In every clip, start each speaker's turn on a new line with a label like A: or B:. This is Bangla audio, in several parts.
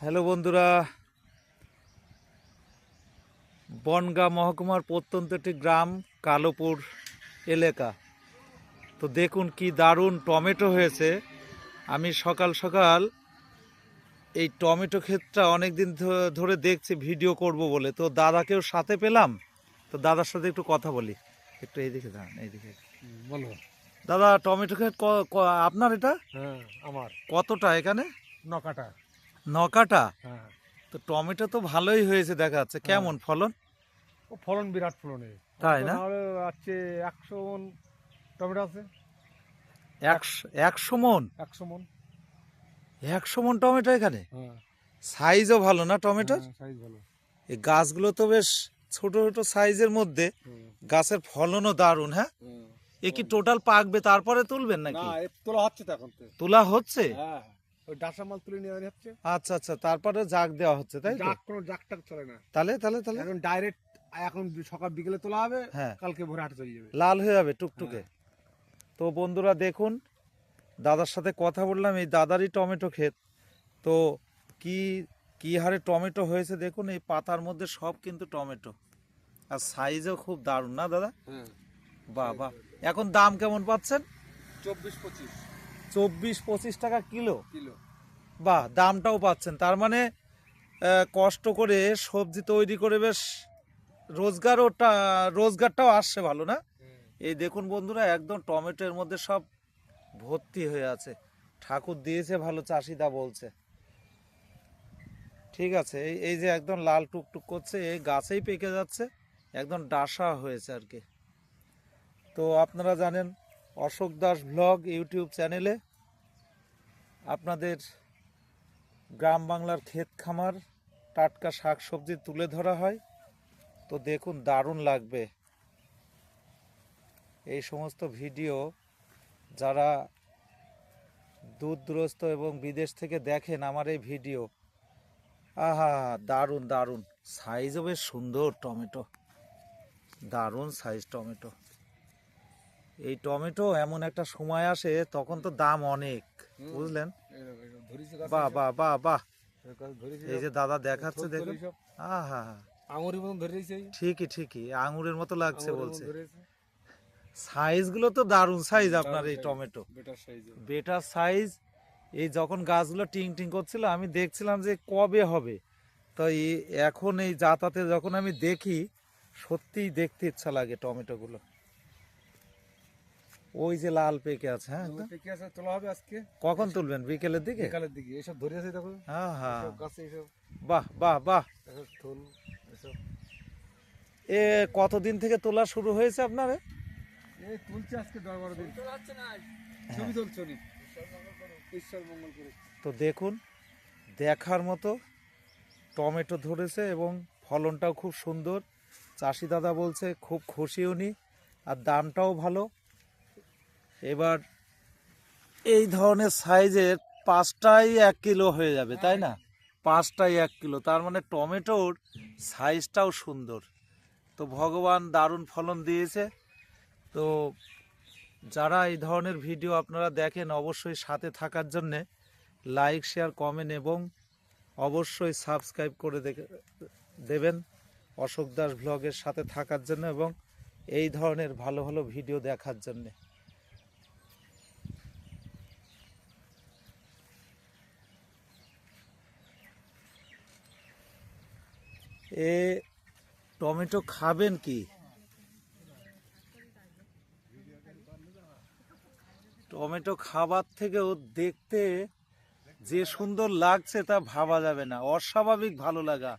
A: হ্যালো বন্ধুরা। বনগাঁ মহকুমার প্রত্যন্ত একটি গ্রাম কালোপুর এলাকা। তো দেখুন কি দারুণ টমেটো হয়েছে। আমি সকাল সকাল এই টমেটো ক্ষেতটা অনেক দিন ধরে দেখছি ভিডিও করব বলে। তো দাদাকেও সাথে পেলাম। তো দাদার সাথে একটু কথা বলি। একটু এইদিকে দাঁড়ান এইদিকে।
B: বলো।
A: দাদা টমেটো ক্ষেত আপনার এটা?
B: হ্যাঁ আমার।
A: কতটা এখানে?
B: নকাটা
A: নকাটা?
B: হ্যাঁ।
A: তো টমেটো তো ভালোই হয়েছে দেখা যাচ্ছে কেমন ফলন?
B: ও ফলন বিরাট ফলনে।
A: তাই না?
B: আছে একশো মন টমেটো আছে।
A: একশো মন?
B: একশো মন।
A: একশো মন টমেটো এখানে?
B: হ্যাঁ।
A: সাইজও ভালো না টমেটোর?
B: সাইজ ভালো।
A: এই গাছগুলো তো বেশ ছোট ছোট সাইজের মধ্যে গাছের ফলনও দারুণ হ্যাঁ? এ কি টোটাল পাকবে তারপরে তুলবেন নাকি?
B: তোলা হচ্ছে তো এখন
A: তোলা হচ্ছে?
B: হ্যাঁ। ওই ডাসা মাল তুলে নিয়ে হচ্ছে।
A: আচ্ছা আচ্ছা তারপরে জাগ দেওয়া হচ্ছে তাই তো?
B: কোনো টাক চলে না।
A: তাহলে তাহলে তাহলে?
B: এখন ডাইরেক্ট এখন সকাল বিকেলে তোলা হবে
A: হ্যাঁ।
B: কালকে ভোরে হাটে চলে যাবে।
A: লাল হয়ে যাবে টুকটুকে। তো বন্ধুরা দেখুন দাদার সাথে কথা বললাম এই দাদারই টমেটো ক্ষেত। তো কি কি হারে টমেটো হয়েছে দেখুন এই পাতার মধ্যে সব কিন্তু টমেটো। আর সাইজও খুব দারুণ না দাদা?
B: হ্যাঁ।
A: বাহ বাহ এখন দাম কেমন পাচ্ছেন?
B: চব্বিশ পঁচিশ।
A: চব্বিশ পঁচিশ টাকা কিলো।
B: কিলো।
A: বাহ দামটাও পাচ্ছেন। তার মানে কষ্ট করে সবজি তৈরি করে বেশ রোজগারও টা- রোজগারটাও আসছে ভালো না? এই দেখুন বন্ধুরা একদম টমেটোর মধ্যে সব ভর্তি হয়ে আছে। ঠাকুর দিয়েছে ভালো চাষিদা বলছে। ঠিক আছে এই এই যে একদম লাল টুকটুক করছে এই গাছেই পেকে যাচ্ছে একদম ডাসা হয়েছে আর কি। তো আপনারা জানেন অশোক দাস ব্লগ ইউটিউব চ্যানেলে আপনাদের গ্রাম বাংলার ক্ষেত খামার, টাটকা শাক সবজি তুলে ধরা হয়। তো দেখুন, দারুণ লাগবে। এই সমস্ত ভিডিও যারা দূর দূরস্থ এবং বিদেশ থেকে দেখেন আমার এই ভিডিও, আহা, দারুণ দারুণ। সাইজও বেশ সুন্দর টমেটো। দারুণ সাইজ টমেটো। এই টমেটো এমন একটা সময় আসে তখন তো দাম অনেক বুঝলেন? বাহ বাহ বাহ বাহ। এই যে দাদা দেখাচ্ছে দেখুন। আহা।
B: আঙুরের মতন ধরে
A: ঠিকই ঠিকই আঙুরের মতো লাগছে বলছে। সাইজগুলো তো দারুণ সাইজ আপনার এই টমেটো।
B: Better size.
A: এই যখন গাছগুলো টিং টিং করছিল আমি দেখছিলাম যে কবে হবে। তো এখন এই যাতাতে যখন আমি দেখি সত্যিই দেখতে ইচ্ছা লাগে টমেটোগুলো। ওই যে লাল পেকে আছে হ্যাঁ একদম।
B: কি আছে তোলা হবে আজকে।
A: কখন তুলবেন? বিকেলের দিকে?
B: বিকালের দিকে। এসব ধরে আছে দেখো।
A: হ্যাঁ হ্যাঁ।
B: গাছে এসব।
A: বাহ বাহ বাহ।
B: ফুল এসব।
A: এ কতদিন থেকে তোলা শুরু হয়েছে আপনার? এ?
B: তুলছে আজকে দশ বারো দিন। তোলা হচ্ছে না ছবি তুলছো নি ঈশ্বর মঙ্গল করে।
A: তো দেখুন দেখার মতো টমেটো ধরেছে এবং ফলনটাও খুব সুন্দর। চাষি দাদা বলছে খুব খুশি উনি আর দামটাও ভালো। এবার এই ধরনের সাইজের পাঁচটাই এক কিলো হয়ে যাবে, তাই না? পাঁচটাই এক কিলো। তার মানে টমেটোর সাইজটাও সুন্দর। তো ভগবান দারুণ ফলন দিয়েছে। তো যারা এই ধরনের ভিডিও আপনারা দেখেন, অবশ্যই সাথে থাকার জন্যে লাইক, শেয়ার, কমেন্ট এবং অবশ্যই সাবস্ক্রাইব করে দেবেন অশোক দাস ব্লগের সাথে থাকার জন্য এবং এই ধরনের ভালো ভালো ভিডিও দেখার জন্যে। এ টমেটো খাবেন কি? টমেটো খাবার থেকেও দেখতে যে সুন্দর লাগছে তা ভাবা যাবে না। অস্বাভাবিক ভালো লাগা।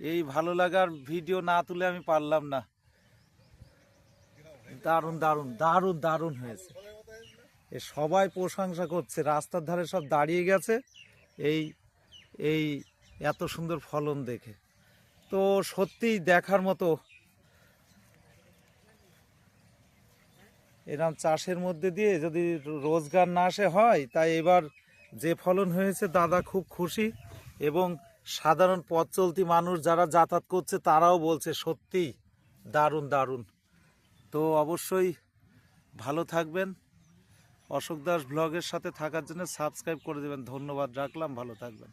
A: এই ভালো লাগার ভিডিও না তুলে আমি পারলাম না। দারুণ দারুণ দারুণ দারুণ হয়েছে। এ সবাই প্রশংসা করছে। রাস্তার ধারে সব দাঁড়িয়ে গেছে। এই এই এত সুন্দর ফলন দেখে। তো সত্যিই দেখার মতো এরকম চাষের মধ্যে দিয়ে যদি রোজগার না আসে হয়, তাই এবার যে ফলন হয়েছে দাদা খুব খুশি এবং সাধারণ পথ চলতি মানুষ যারা যাতায়াত করছে তারাও বলছে সত্যি দারুণ দারুণ। তো অবশ্যই ভালো থাকবেন। অশোক দাস ব্লগের সাথে থাকার জন্য সাবস্ক্রাইব করে দেবেন। ধন্যবাদ, রাখলাম, ভালো থাকবেন।